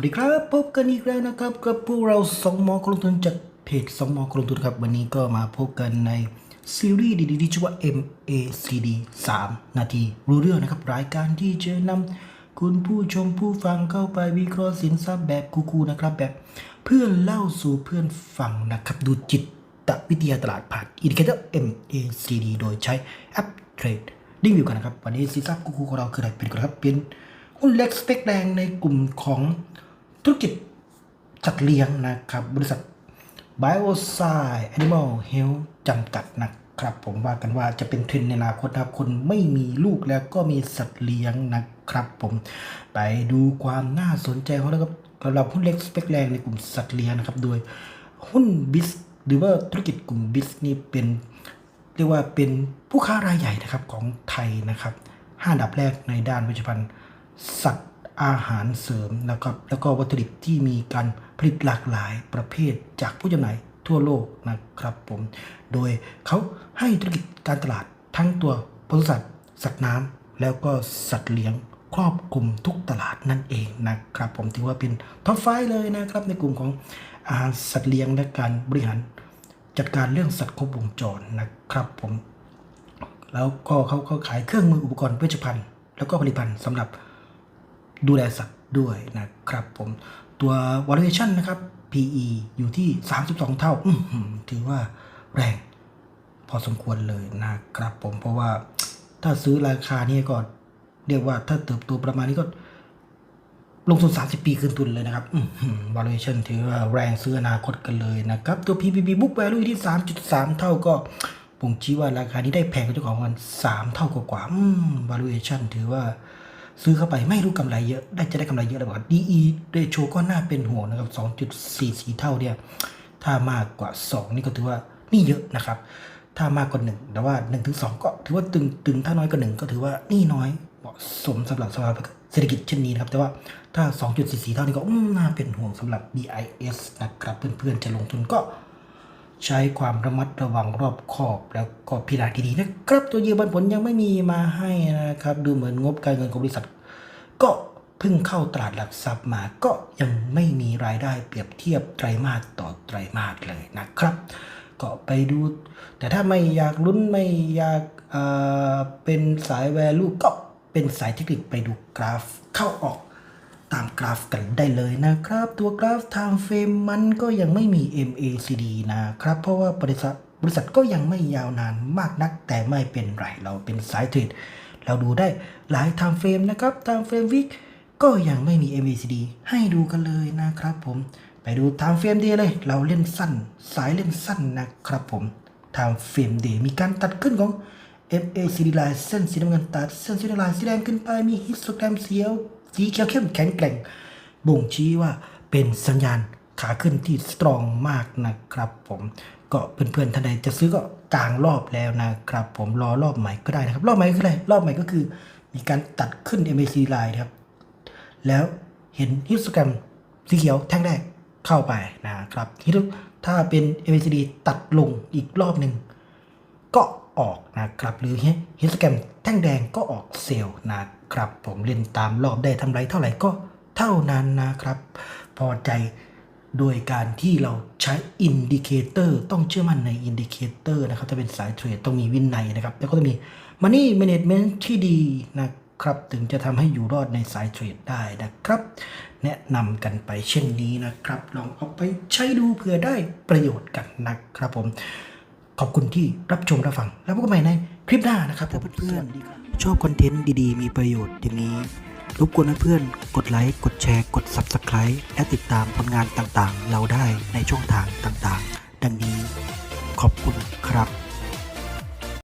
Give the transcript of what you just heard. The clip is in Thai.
วัสดีครับ พบกันอีกแล้วนะครับ กับพวกเราสองหมอกลงทุนจากเพจสองหมอกลงทุนครับ วันนี้ก็มาพบกันในซีรีส์ดีๆที่ชื่อว่า MACD 3 นาที รู้เรื่องนะครับ รายการที่จะนำคุณผู้ชมผู้ฟังเข้าไปวิเคราะห์สินทรัพย์แบบคูลๆนะครับ แบบเพื่อนเล่าสู่เพื่อนฟังนะครับ ดูจิตวิทยาตลาดผ่านอินดิเคเตอร์ MACD โดยใช้แอปเทรดดิ้งวิวกันนะครับ วันนี้สินทรัพย์คูลๆของเราคืออะไรเป็นกันครับเป็นหุ้นเล็กสเปกแรงในกลุ่มของ ธุรกิจจัดเลี้ยงนะครับ บริษัท Biosci Animal Health จำกัดนะครับ ผมว่ากันว่าจะเป็นเทรนด์ในอนาคตนะครับ คนไม่มีลูกแล้วก็มีสัตว์เลี้ยงนะครับ ผมไปดูความน่าสนใจของแล้วก็สำหรับหุ้นเล็กสเปกแรงในกลุ่มสัตว์เลี้ยงนะครับ โดยหุ้นบิสหรือว่าธุรกิจกลุ่มบิสนี่เป็นเรียกว่าเป็นผู้ค้ารายใหญ่นะครับของไทยนะครับห้าดับแรกในด้านผลิตภัณฑ์สัตว์ อาหารเสริมนะครับ แล้วก็วัตถุดิบที่มีการผลิตหลากหลายประเภทจากผู้จำหน่ายทั่วโลกนะครับผม โดยเขาให้ธุรกิจการตลาดทั้งตัวปศุสัตว์ สัตว์น้ำแล้วก็สัตว์เลี้ยงครอบคลุมทุกตลาดนั่นเองนะครับ ผมถือว่าเป็นท็อปไฟเลยนะครับ ในกลุ่มของอาหารสัตว์เลี้ยงและการบริหารจัดการเรื่องสัตว์ครบวงจรนะครับผม แล้วก็เขาเขาขายเครื่องมืออุปกรณ์เวชภัณฑ์ แล้วก็ผลิตภัณฑ์สำหรับ ดูแลสัตว์ด้วยนะครับผมตัว valuation นะครับ PE อยู่ที่ 32 เท่าอืถือว่าแรงพอสมควรเลยนะครับผมเพราะว่าถ้าซื้อราคานี้ก็เรียกว่าถ้าเติบโตประมาณนี้ก็ ลงทุน 30 ปีคืนทุนเลยนะครับ valuation ถือว่าแรงซื้ออนาคตกันเลยนะครับ ตัว PBB book value ที่ 3.3 เท่าก็ผมชี้ว่าราคานี้ได้แพงกว่าเจ้าของมัน 3 เท่ากว่าๆอืม valuation ถือว่า ซื้อเข้าไปไม่รู้กำไรเยอะ ได้จะได้กำไรเยอะเลยบอกว่า DE ratio ก็น่าเป็นห่วงนะครับ2.44 เท่าเนี่ยถ้ามากกว่า 2 นี่ก็ถือว่านี่เยอะนะครับ ถ้ามากกว่า1แต่ว่า1ถึง2ก็ถือว่าตึงตึงถ้าน้อยกว่า 1 ก็ถือว่านี่น้อยเหมาะสมสำหรับสภาพเศรษฐกิจเช่นนี้นะครับ แต่ว่าถ้า 2.44 เท่านี้ก็น่าเป็นห่วงสำหรับ BIS นะครับเพื่อนๆจะลงทุนก็ ใช้ความระมัดระวังรอบคอบแล้วก็พิจารณาดีๆนะครับ ตัวยืนปันผลยังไม่มีมาให้นะครับ ดูเหมือนงบการเงินของบริษัท ก็เพิ่งเข้าตลาดหลักทรัพย์มาก็ยังไม่มีรายได้เปรียบเทียบไตรมาสต่อไตรมาสเลยนะครับ ก็ไปดู แต่ถ้าไม่อยากลุ้นไม่อยากเเป็นสายแวลูก็เป็นสายเทคนิคไปดูกราฟเข้าออกามกราฟกันได้เลยนะครับ ตัวกราฟ time frame มันก็ยังไม่มี MACD นะครับ เพราะว่าบริษัทบริษัทก็ยังไม่ยาวนานมากนัก แต่ไม่เป็นไรเราเป็นสายเทรดเราดูได้หลาย time frame นะครับ time frame week ก็ยังไม่มี MACD ให้ดูกันเลยนะครับผม ไปดู time frame day เลย เราเล่นสั้น สายเล่นสั้นนะครับผม time frame day มีการตัดขึ้นของ MACD line เส้นสีน้ำเงินตัด เส้นสีน้ำเงินสีแดงขึ้นไปมีฮิสโตแกรมเสียว สีเขียวเข้มแข็งแกร่ง บ่งชี้ว่าเป็นสัญญาณขาขึ้นที่สตรองมากนะครับผมก็เพื่อนๆท่านใดจะซื้อก็กลางรอบแล้วนะครับ ผมรอรอบใหม่ก็ได้นะครับ รอบใหม่คืออะไรรอบใหม่ก็คือ มีการตัดขึ้น MAC line นะครับ แล้วเห็นฮิสโตแกรมสีเขียวแท่งแรกเข้าไปนะครับที่ถ้าเป็น MACD ตัดลงอีกรอบหนึ่งก็ ออกนะครับ หรือฮิสโตแกรมแท่งแดงก็ออกเซลล์นะครับ ผมเล่นตามรอบได้ทำไรเท่าไหร่ก็เท่านั้นนะครับ พอใจโดยการที่เราใช้อินดิเคเตอร์ต้องเชื่อมั่นในอินดิเคเตอร์นะครับถ้าเป็นสายเทรดต้องมีวินัยนะครับ แล้วก็ต้องมีมันนี่แมネจเมนต์ที่ดีนะครับ ถึงจะทำให้อยู่รอดในสายเทรดได้นะครับ แนะนำกันไปเช่นนี้นะครับ ลองเอาไปใช้ดูเพื่อได้ประโยชน์กันนะครับผม ขอบคุณที่รับชมรับฟัง แล้วพบกันใหม่ในคลิปหน้านะครับเพื่อนๆชอบคอนเทนต์ดีๆ มีประโยชน์อย่างนี้ รบกวนเพื่อนๆกดไลค์ กดแชร์ กด Subscribe และติดตามผลงานต่างๆ เราได้ในช่องทางต่างๆ ดังนี้ขอบคุณครับ